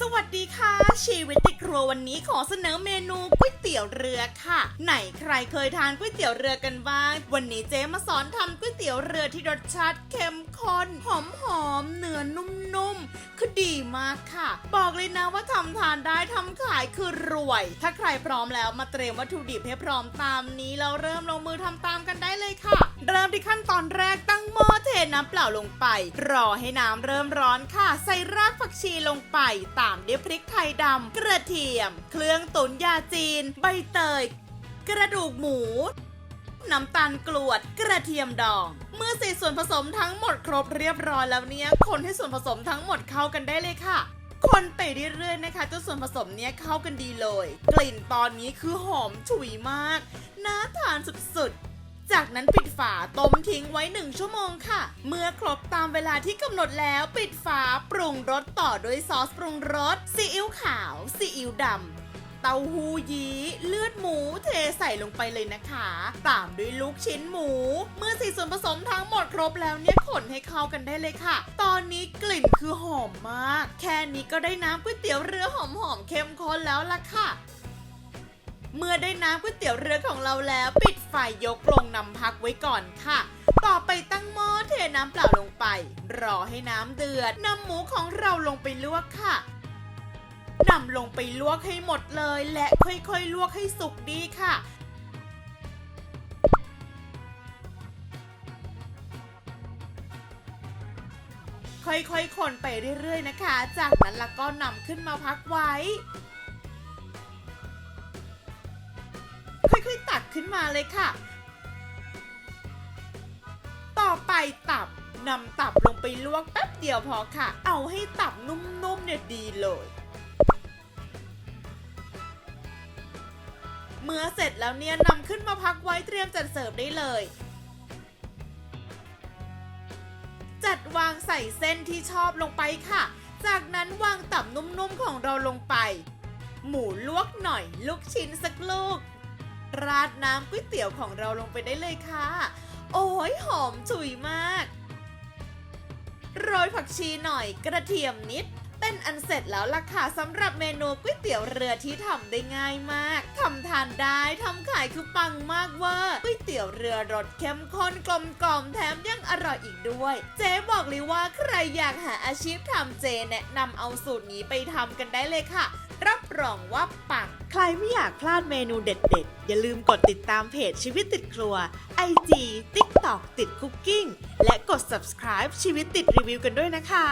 สวัสดีค่ะ ชีวิตติดครัววันนี้ขอเสนอเมนูก๋วยเตี๋ยวเรือค่ะ ไหนใครเคยทานก๋วยเตี๋ยวเรือกันบ้าง วันนี้เจ๊มาสอนทำก๋วยเตี๋ยวเรือที่รสชาติเข้มข้นหอมหอมๆเนื้อนุ่มๆคือดีมากค่ะ บอกเลยนะว่าทำทานได้ทำขายคือรวย ถ้าใครพร้อมแล้วมาเตรียมวัตถุดิบให้พร้อมตามนี้แล้วเริ่มลงมือทำตามกันได้เลยค่ะ เริ่มที่ขั้นตอนแรกตั้ง น้ำเปล่าลงไป รอให้น้ำเริ่มร้อนค่ะ ใส่รากผักชีลงไป ตามด้วยพริกไทยดำกระเทียม เครื่องตุ๋นยาจีน ใบเตย กระดูกหมู น้ำตาลกรวด กระเทียมดอง เมื่อใส่ส่วนผสมทั้งหมดครบเรียบร้อยแล้วเนี่ย คนให้ส่วนผสมทั้งหมดเข้ากันได้เลยค่ะคนไปเรื่อยๆนะคะจนส่วนผสมเนี้ยเข้ากันดีเลย กลิ่นตอนนี้คือหอมฉุยมาก น่าทานสุดๆ จากนั้นปิดฝาต้มทิ้งไว้ 1 ชั่วโมงค่ะ เมื่อครบตามเวลาที่กำหนดแล้วปิดฝาปรุงรสต่อด้วยซอสปรุงรสซีอิ๊วขาวซีอิ๊วดำเต้าหู้ยี้เลือดหมูเทใส่ลงไปเลยนะคะ ตามด้วยลูกชิ้นหมู เมื่อใส่ส่วนผสมทั้งหมดครบแล้วเนี่ยขนให้เข้ากันได้เลยค่ะ ตอนนี้กลิ่นคือหอมมาก แค่นี้ก็ได้น้ำก๋วยเตี๋ยวเรือหอมๆเข้มข้นแล้วล่ะค่ะ เมื่อได้น้ำก๋วยเตี๋ยวเรือของเราแล้ว ปิดไฟยกลงนำพักไว้ก่อนค่ะ ต่อไปตั้งหม้อเทน้ำเปล่าลงไป รอให้น้ำเดือดนำหมูของเราลงไปลวกค่ะนำลงไปลวกให้หมดเลย และค่อยๆ ลวกให้สุกดีค่ะค่อยๆ คนไปเรื่อยๆ นะคะ จากนั้นแล้วก็นำขึ้นมาพักไว้ ค่อยๆตักขึ้นมาเลยค่ะ ต่อไปตับนำตับลงไปลวกแป๊บเดียวพอค่ะ เอาให้ตับนุ่มๆเนี่ยดีเลย เมื่อเสร็จแล้วเนี่ยนำขึ้นมาพักไว้เตรียมจัดเสิร์ฟได้เลย จัดวางใส่เส้นที่ชอบลงไปค่ะ จากนั้นวางตับนุ่มๆของเราลงไป หมูลวกหน่อย ลูกชิ้นสักลูก ราดน้ำก๋วยเตี๋ยวของเราลงไปได้เลยค่ะ โอ้ยหอมฉุยมาก โรยผักชีหน่อยกระเทียมนิด เป็นอันเสร็จแล้วล่ะค่ะสำหรับเมนูก๋วยเตี๋ยวเรือที่ทำได้ง่ายมากทำทานได้ทำขายคือปังมากเวอร์ก๋วยเตี๋ยวเรือรสเข้มข้นกลมกล่อมแถมยังอร่อยอีกด้วย เจ๊บอกเลยว่าใครอยากหาอาชีพทำเจแนะนำเอาสูตรนี้ไปทำกันได้เลยค่ะ รับรองว่าปัง ใครไม่อยากพลาดเมนูเด็ดๆ อย่าลืมกดติดตามเพจชีวิตติดครัว IG TikTok ติดคุกกิ้งและกด subscribe ชีวิตติดรีวิวกันด้วยนะคะ